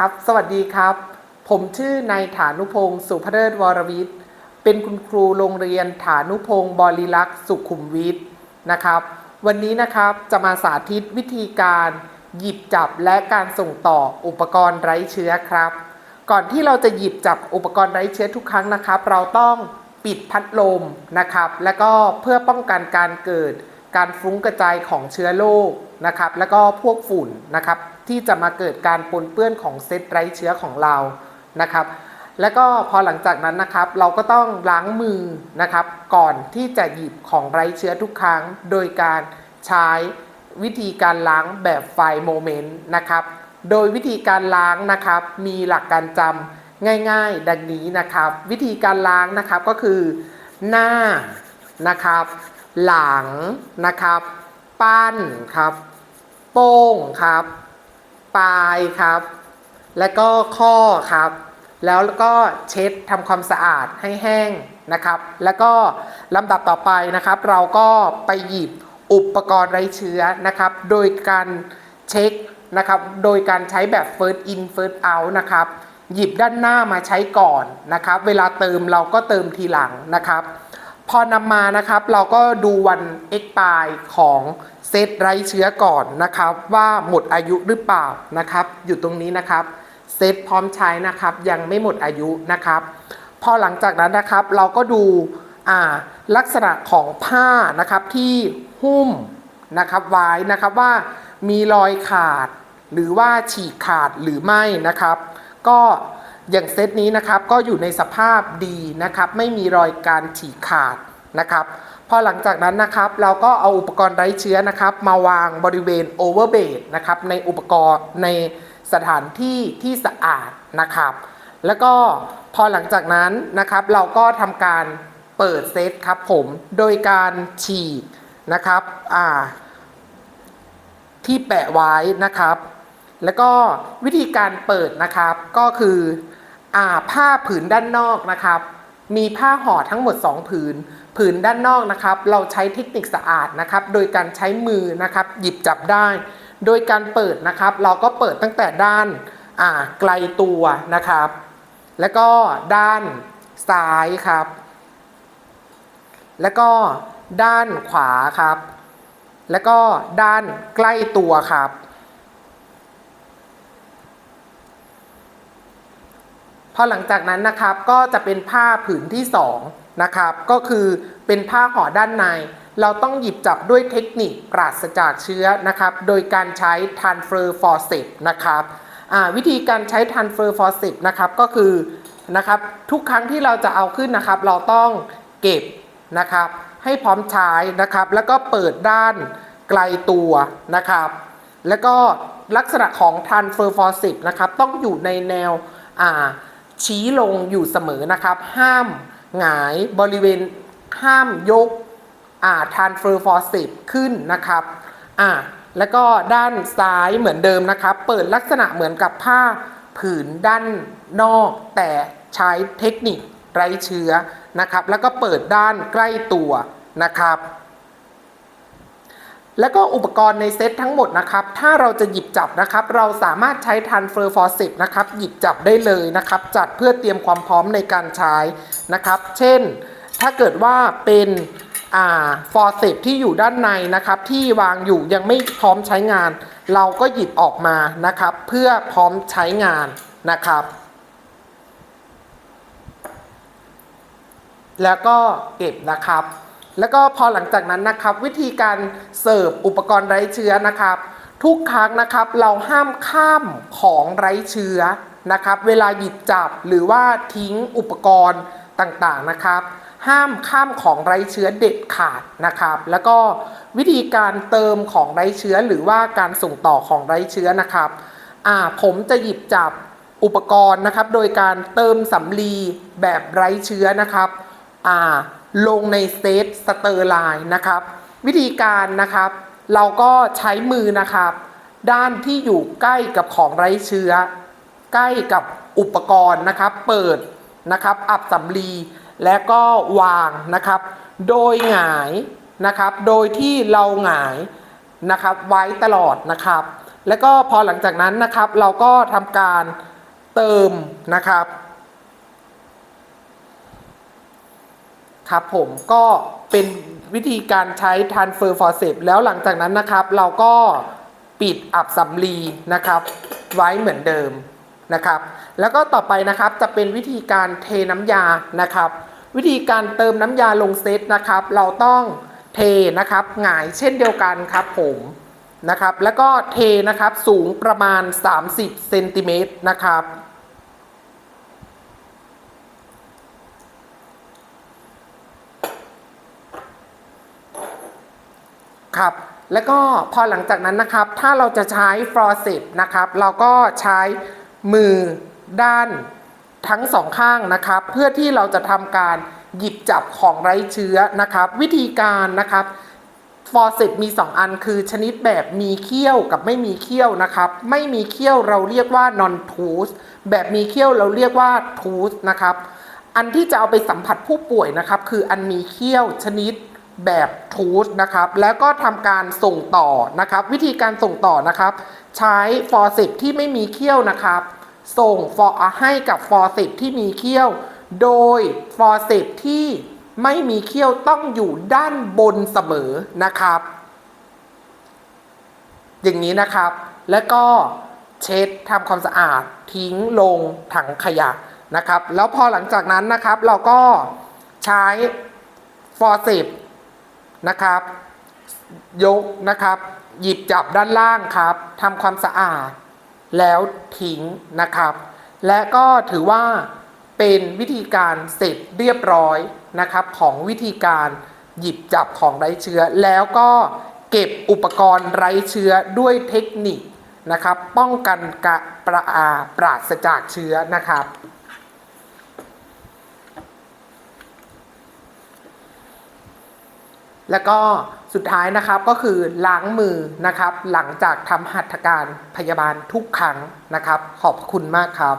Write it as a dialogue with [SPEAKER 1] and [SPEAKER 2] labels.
[SPEAKER 1] ครับ สวัสดีครับ ผมชื่อนายฐานุพงศ์สุภเริศวรวิทย์ เป็นคุณครูโรงเรียนฐานุพงศ์บริลักษ์สุขุมวิทนะครับ วันนี้นะครับจะมาสาธิตวิธีการหยิบจับและการส่งต่ออุปกรณ์ไร้เชื้อครับ ก่อนที่เราจะหยิบจับอุปกรณ์ไร้เชื้อทุกครั้งนะครับ เราต้องปิดพัดลมนะครับ แล้วก็เพื่อป้องกันการเกิดการฟุ้งกระจายของเชื้อโรคนะครับ แล้วก็พวกฝุ่นนะครับ ที่จะมาเกิดการปนเปื้อนของเซตไร้เชื้อของเรานะครับ แล้วก็พอหลังจากนั้นนะครับ เราก็ต้องล้างมือนะครับ ก่อนที่จะหยิบของไร้เชื้อทุกครั้ง โดยการใช้วิธีการล้างแบบไฟโมเมนต์นะครับ โดยวิธีการล้างนะครับ มีหลักการจำง่าย ๆ ดังนี้นะครับ วิธีการล้างนะครับก็คือ หน้านะครับ หลังนะครับ ปั้นครับ โป้งครับ ปลายครับ และก็ข้อครับ แล้วก็เช็ดทำความสะอาดให้แห้งนะครับ แล้วก็ลำดับต่อไปนะครับ เราก็ไปหยิบอุปกรณ์ไร้เชื้อนะครับ โดยการเช็คนะครับ โดยการใช้แบบ first in first out นะครับ หยิบด้านหน้ามาใช้ก่อนนะครับ เวลาเติมเราก็เติมทีหลังนะครับ พอนำมานะครับเราก็ดูวัน expire ของ ซตไร้เชื้อก่อนนะครับ ว่าหมดอายุหรือเปล่านะครับ อยู่ตรงนี้นะครับเซตพร้อมใช้นะครับ ยังไม่หมดอายุนะครับ พอหลังจากนั้นนะครับเราก็ดูลักษณะของผ้านะครับที่หุ้มนะครับไว้นะครับว่ามีรอยขาดหรือว่าฉีกขาดหรือไม่นะครับ ก็อย่างเซตนี้นะครับก็อยู่ในสภาพดีนะครับ ไม่มีรอยการฉีกขาด นะครับพอหลังจากนั้นนะครับเราก็เอาอุปกรณ์ไร้เชื้อนะครับ มาวางบริเวณโอเวอร์เบดนะครับในอุปกรณ์ในสถานที่ที่สะอาดนะครับ แล้วก็พอหลังจากนั้นนะครับเราก็ทำการเปิดเซตครับผมโดยการฉีกนะครับอ่าที่แปะไว้นะครับ แล้วก็วิธีการเปิดนะครับก็คืออ่าผ้าผืนด้านนอกนะครับ มีผ้าห่อทั้งหมด 2 ผืน ผืนด้านนอกนะครับ เราใช้เทคนิคสะอาดนะครับ โดยการใช้มือนะครับ หยิบจับได้ โดยการเปิดนะครับ เราก็เปิดตั้งแต่ด้านไกลตัวนะครับ แล้วก็ด้านซ้ายครับ แล้วก็ด้านขวาครับ แล้วก็ด้านใกล้ตัวครับ พอหลังจากนั้นนะครับก็จะเป็นผ้าผืนที่2นะครับก็คือเป็นผ้าห่อด้านใน เราต้องหยิบจับด้วยเทคนิคปราศจากเชื้อนะครับ โดยการใช้ transfer forceps นะครับวิธีการใช้ transfer forceps นะครับก็คือนะครับทุกครั้งที่เราจะเอาขึ้นนะครับ เราต้องเก็บนะครับ ให้พร้อมใช้นะครับ แล้วก็เปิดด้านไกลตัวนะครับ แล้วก็ลักษณะของ transfer forceps นะครับต้องอยู่ในแนวอ่า ชี้ลงอยู่เสมอนะครับ ห้ามหงายบริเวณห้ามยกอ่า transfer forceps ขึ้นนะครับอ่าแล้วก็ด้านซ้ายเหมือนเดิมนะครับ เปิดลักษณะเหมือนกับผ้าผืนด้านนอก แต่ใช้เทคนิคไร้เชื้อนะครับ แล้วก็เปิดด้านใกล้ตัวนะครับ แล้วก็อุปกรณ์ในเซตทั้งหมดนะครับ ถ้าเราจะหยิบจับนะครับ เราสามารถใช้ transfer forceps นะครับ หยิบจับได้เลยนะครับ จัดเพื่อเตรียมความพร้อมในการใช้นะครับ เช่น ถ้าเกิดว่าเป็นอ่า forceps ที่อยู่ด้านในนะครับ ที่วางอยู่ยังไม่พร้อมใช้งาน เราก็หยิบออกมานะครับ เพื่อพร้อมใช้งานนะครับ แล้วก็เก็บนะครับ แล้วก็พอหลังจากนั้นนะครับวิธีการเสิร์ฟอุปกรณ์ไร้เชื้อนะครับ ทุกครั้งนะครับเราห้ามข้ามของไร้เชื้อนะครับ เวลาหยิบจับหรือว่าทิ้งอุปกรณ์ต่างๆนะครับ ห้ามข้ามของไร้เชื้อเด็ดขาดนะครับ แล้วก็วิธีการเติมของไร้เชื้อหรือว่าการส่งต่อของไร้เชื้อนะครับอ่าผมจะหยิบจับอุปกรณ์นะครับ โดยการเติมสำลีแบบไร้เชื้อนะครับอ่า ลงในเซตสเตอร์ไลน์นะครับ วิธีการนะครับ เราก็ใช้มือนะครับ ด้านที่อยู่ใกล้กับของไร้เชื้อ ใกล้กับอุปกรณ์นะครับ เปิดนะครับอับสำลีและก็วางนะครับ โดยหงายนะครับ โดยที่เราหงายนะครับไว้ตลอดนะครับ แล้วก็พอหลังจากนั้นนะครับ เราก็ทำการเติมนะครับ ครับผมก็เป็นวิธีการใช้ transfer forceps แล้วหลังจากนั้นนะครับ เราก็ปิดอับสำลีนะครับ ไว้เหมือนเดิมนะครับ แล้วก็ต่อไปนะครับจะเป็นวิธีการเทน้ำยานะครับ วิธีการเติมน้ำยาลงเซตนะครับ เราต้องเทนะครับหงายเช่นเดียวกันครับผมนะครับ แล้วก็เทนะครับสูงประมาณ 30เซนติเมตรนะครับ ครับ แล้วก็พอหลังจากนั้นนะครับ ถ้าเราจะใช้ฟลอเซปนะครับ เราก็ใช้มือด้านทั้งสองข้างนะครับ เพื่อที่เราจะทำการหยิบจับของไร้เชื้อนะครับ วิธีการนะครับฟอเซปมี 2 อันคือชนิดแบบมีเขี้ยวกับไม่มีเขี้ยวนะครับ ไม่มีเขี้ยวเราเรียกว่า non tooth แบบมีเขี้ยวเราเรียกว่า tooth นะครับ อันที่จะเอาไปสัมผัสผู้ป่วยนะครับ คืออันมีเขี้ยวชนิด แบบทูธนะครับ แล้วก็ทำการส่งต่อนะครับ วิธีการส่งต่อนะครับ ใช้ฟอร์เซปที่ไม่มีเขี้ยวนะครับ ส่งฟอให้กับฟอร์เซปที่มีเขี้ยว โดยฟอร์เซปที่ไม่มีเขี้ยวต้องอยู่ด้านบนเสมอนะครับ อย่างนี้นะครับ แล้วก็เช็ดทำความสะอาดทิ้งลงถังขยะนะครับ แล้วพอหลังจากนั้นนะครับ เราก็ใช้ฟอร์เซป นะครับ ยกนะครับ หยิบจับด้านล่างครับทำความสะอาด แล้วทิ้งนะครับ และก็ถือว่าเป็นวิธีการเสร็จเรียบร้อยนะครับของวิธีการหยิบจับของไร้เชื้อ แล้วก็เก็บอุปกรณ์ไร้เชื้อด้วยเทคนิคนะครับ ป้องกันกระปราอาปราศจากเชื้อนะครับ แล้วก็สุดท้ายนะครับก็คือล้างมือนะครับ หลังจากทำหัตถการพยาบาลทุกครั้งนะครับ ขอบคุณมากครับ